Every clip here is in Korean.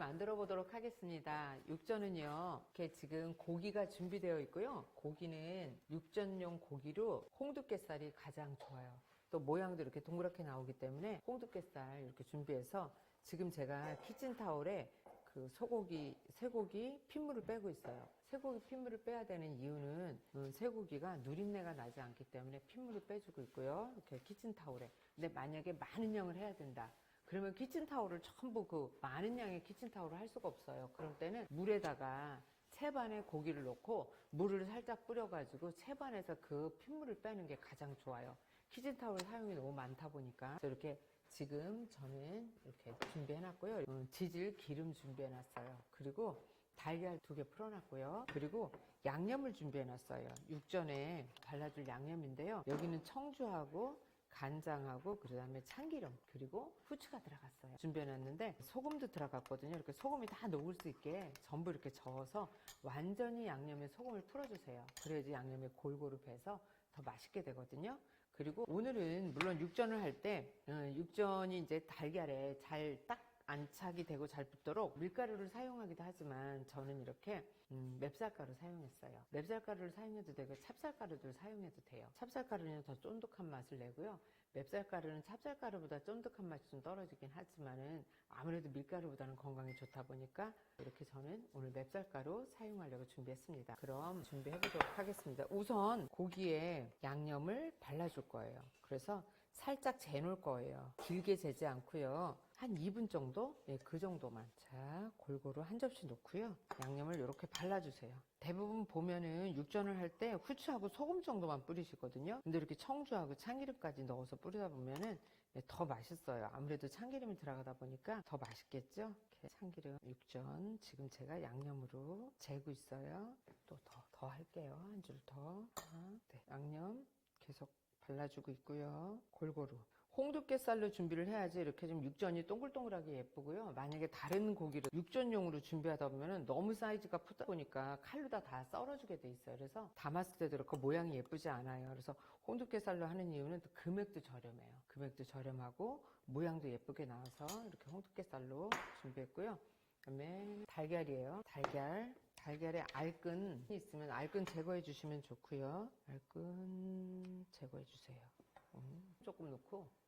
만들어 보도록 하겠습니다. 육전은요, 이렇게 지금 고기가 준비되어 있고요. 고기는 육전용 고기로 홍두깨살이 가장 좋아요. 또 모양도 이렇게 동그랗게 나오기 때문에 홍두깨살 이렇게 준비해서 지금 제가 키친타올에 그 소고기, 쇠고기 핏물을 빼고 있어요. 쇠고기 핏물을 빼야 되는 이유는 음, 쇠고기가 누린내가 나지 않기 때문에 핏물을 빼주고 있고요. 이렇게 키친타올에. 근데 만약에 많은 양을 해야 된다. 그러면 키친타올을 전부 그 많은 양의 키친타올을 할 수가 없어요. 그럴 때는 물에다가 채반에 고기를 넣고 물을 살짝 뿌려가지고 채반에서 그 핏물을 빼는 게 가장 좋아요. 키친타올 사용이 너무 많다 보니까 이렇게 지금 저는 이렇게 준비해놨고요. 음, 지질 기름 준비해놨어요. 그리고 달걀 두 개 풀어놨고요. 그리고 양념을 준비해놨어요. 육전에 발라줄 양념인데요. 여기는 청주하고 간장하고 그다음에 참기름 그리고 후추가 들어갔어요. 준비해놨는데 소금도 들어갔거든요. 이렇게 소금이 다 녹을 수 있게 전부 이렇게 저어서 완전히 양념에 소금을 풀어주세요. 그래야지 양념이 골고루 배서 더 맛있게 되거든요. 그리고 오늘은 물론 육전을 할 때 육전이 이제 달걀에 잘 딱 안착이 되고 잘 붙도록 밀가루를 사용하기도 하지만 저는 이렇게 음, 맵쌀가루 사용했어요. 맵쌀가루를 사용해도 되고 찹쌀가루도 사용해도 돼요. 찹쌀가루는 더 쫀득한 맛을 내고요. 맵쌀가루는 찹쌀가루보다 쫀득한 맛이 좀 떨어지긴 하지만은 아무래도 밀가루보다는 건강에 좋다 보니까 이렇게 저는 오늘 맵쌀가루 사용하려고 준비했습니다. 그럼 준비해 보도록 하겠습니다. 우선 고기에 양념을 발라줄 거예요. 그래서 살짝 재놓을 거예요. 길게 재지 않고요. 한 2분 정도? 예, 그 정도만. 자, 골고루 한 접시 넣고요. 양념을 이렇게 발라주세요. 대부분 보면은 육전을 할 때 후추하고 소금 정도만 뿌리시거든요. 근데 이렇게 청주하고 참기름까지 넣어서 뿌리다 보면은 예, 더 맛있어요. 아무래도 참기름이 들어가다 보니까 더 맛있겠죠? 이렇게 참기름 육전 지금 제가 양념으로 재고 있어요. 또 더, 더 할게요. 한 줄 더. 아, 네, 양념 계속 발라주고 있고요. 골고루. 홍두깨살로 준비를 해야지 이렇게 좀 육전이 동글동글하게 예쁘고요. 만약에 다른 고기를 육전용으로 준비하다 보면 너무 사이즈가 크다 보니까 칼로 다, 다 썰어주게 돼 있어요. 그래서 담았을 때도 그렇고 모양이 예쁘지 않아요. 그래서 홍두깨살로 하는 이유는 또 금액도 저렴해요. 금액도 저렴하고 모양도 예쁘게 나와서 이렇게 홍두깨살로 준비했고요. 그다음에 달걀이에요. 달걀. 달걀에 알끈이 있으면 알끈 제거해 주시면 좋고요. 알끈 제거해 주세요. 음, 조금 넣고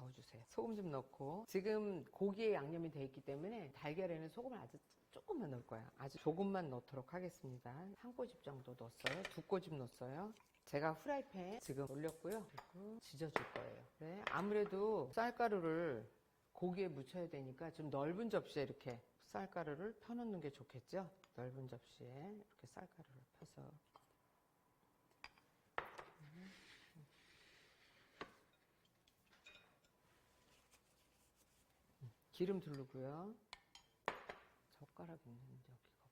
저어주세요. 소금 좀 넣고 지금 고기에 양념이 돼 있기 때문에 달걀에는 소금을 아주 조금만 넣을 거야. 아주 조금만 넣도록 하겠습니다. 한 꼬집 정도 넣었어요. 두 꼬집 넣었어요. 제가 후라이팬 지금 올렸고요. 그리고 지져줄 거예요. 네, 아무래도 쌀가루를 고기에 묻혀야 되니까 좀 넓은 접시에 이렇게 쌀가루를 펴놓는 게 좋겠죠? 넓은 접시에 이렇게 쌀가루를 펴서 기름 두르고요. 젓가락 있는 여기가 없어.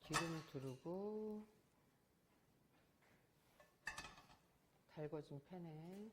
기름 두르고 달궈진 팬에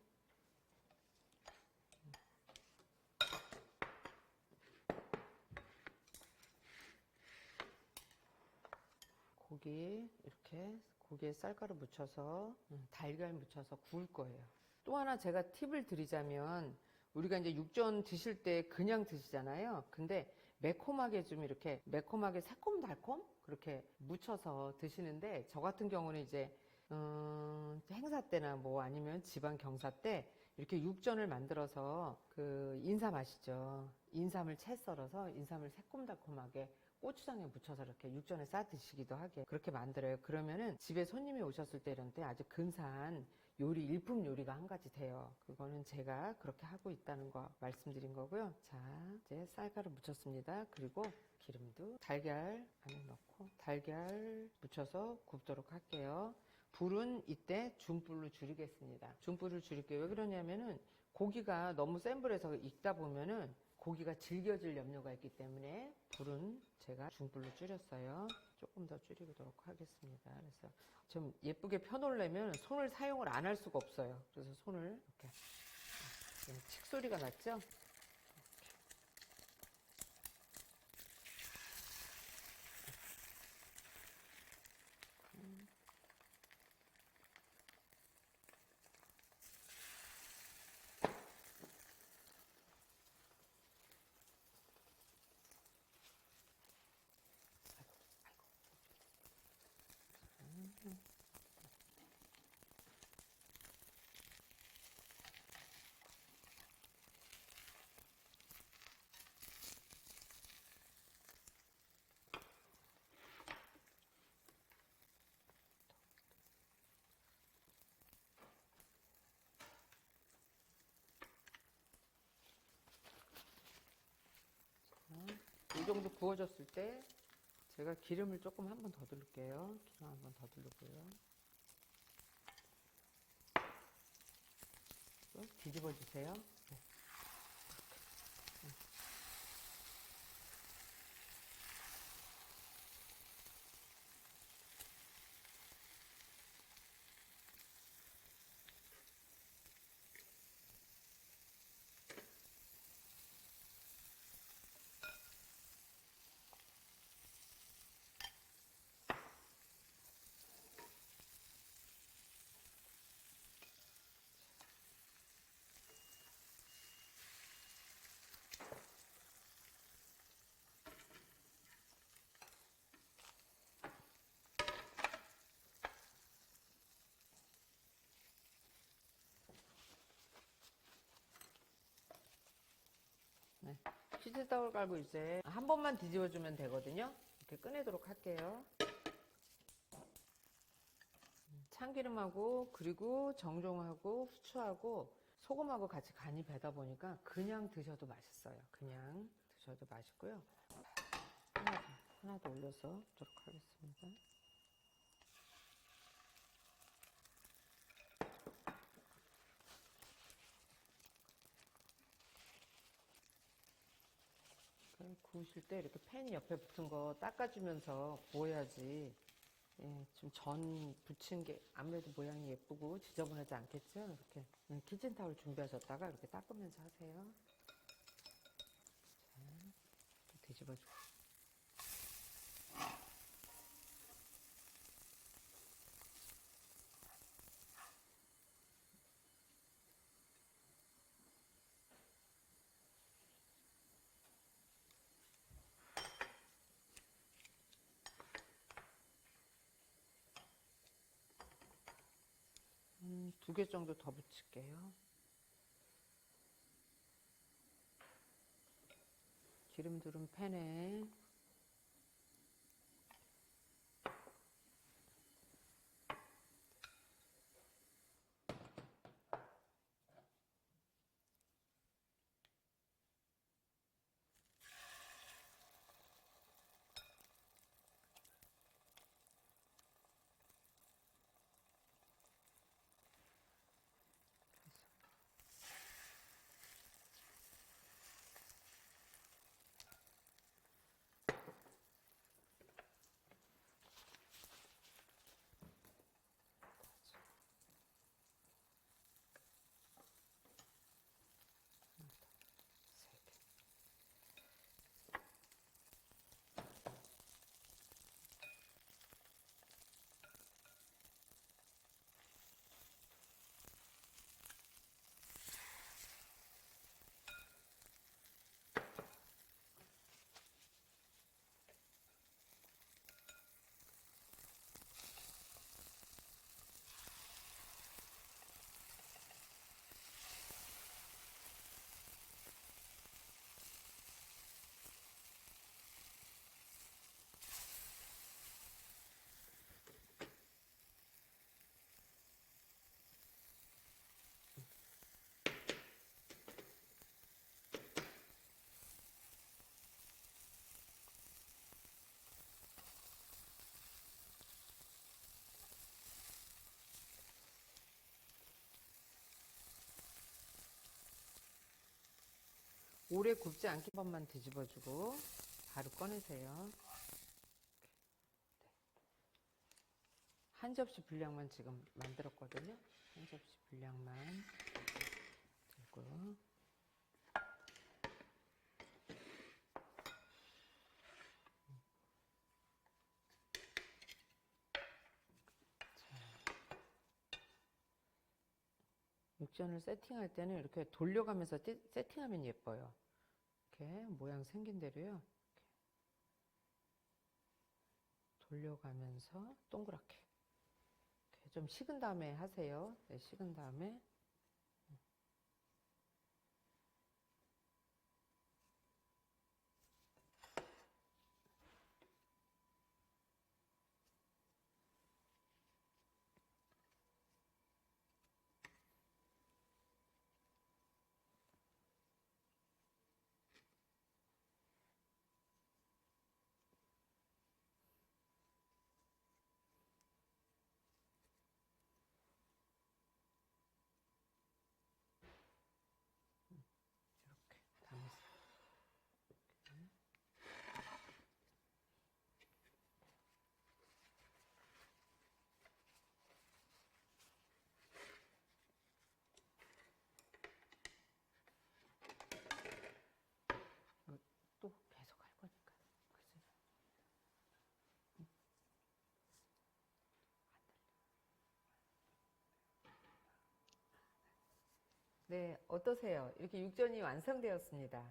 고기 이렇게 고기에 쌀가루 묻혀서 음, 달걀 묻혀서 구울 거예요. 또 하나 제가 팁을 드리자면 우리가 이제 육전 드실 때 그냥 드시잖아요. 근데 매콤하게 좀 이렇게 매콤하게 새콤달콤 그렇게 묻혀서 드시는데 저 같은 경우는 이제 음, 행사 때나 뭐 아니면 지방 경사 때 이렇게 육전을 만들어서 그 인삼 아시죠? 인삼을 채 썰어서 인삼을 새콤달콤하게 고추장에 묻혀서 이렇게 육전에 싸 드시기도 하게 그렇게 만들어요. 그러면은 집에 손님이 오셨을 때 이런 때 아주 근사한 요리, 일품 요리가 한 가지 돼요. 그거는 제가 그렇게 하고 있다는 거 말씀드린 거고요. 자, 이제 쌀가루 묻혔습니다. 그리고 기름도 달걀 안에 넣고 달걀 묻혀서 굽도록 할게요. 불은 이때 중불로 줄이겠습니다. 중불을 줄일게요. 왜 그러냐면은 고기가 너무 센 불에서 익다 보면은 고기가 질겨질 염려가 있기 때문에 불은 제가 중불로 줄였어요. 조금 더 줄이도록 하겠습니다. 그래서 좀 예쁘게 펴놓으려면 손을 사용을 안 할 수가 없어요. 그래서 손을 이렇게 칙 소리가 났죠? 정도 구워졌을 때 제가 기름을 조금 한 번 더 두를게요. 기름 한 번 더 두르고요. 또 뒤집어 주세요. 네. 치즈 떡을 깔고 이제 한 번만 뒤집어 주면 되거든요. 이렇게 꺼내도록 할게요. 참기름하고 그리고 정종하고 후추하고 소금하고 같이 간이 배다 보니까 그냥 드셔도 맛있어요. 그냥 드셔도 맛있고요. 하나 더, 하나 더 올려서 도록 하겠습니다. 그 구우실 때 이렇게 팬 옆에 붙은 거 닦아주면서 구워야지 예, 좀전 붙인 게 아무래도 모양이 예쁘고 지저분하지 않겠죠? 이렇게 네, 키친타올 준비하셨다가 이렇게 닦으면서 하세요. 자, 또 뒤집어주고. 음, 두개 정도 더 붙일게요. 기름 두른 팬에 오래 굽지 않게 한 번만 뒤집어주고 바로 꺼내세요. 네. 한 접시 분량만 지금 만들었거든요. 한 접시 분량만 들고 육전을 세팅할 때는 이렇게 돌려가면서 띠- 세팅하면 예뻐요. 이렇게 모양 생긴 대로요. 돌려가면서 동그랗게. 좀 식은 다음에 하세요. 네, 식은 다음에. 네, 어떠세요? 이렇게 육전이 완성되었습니다.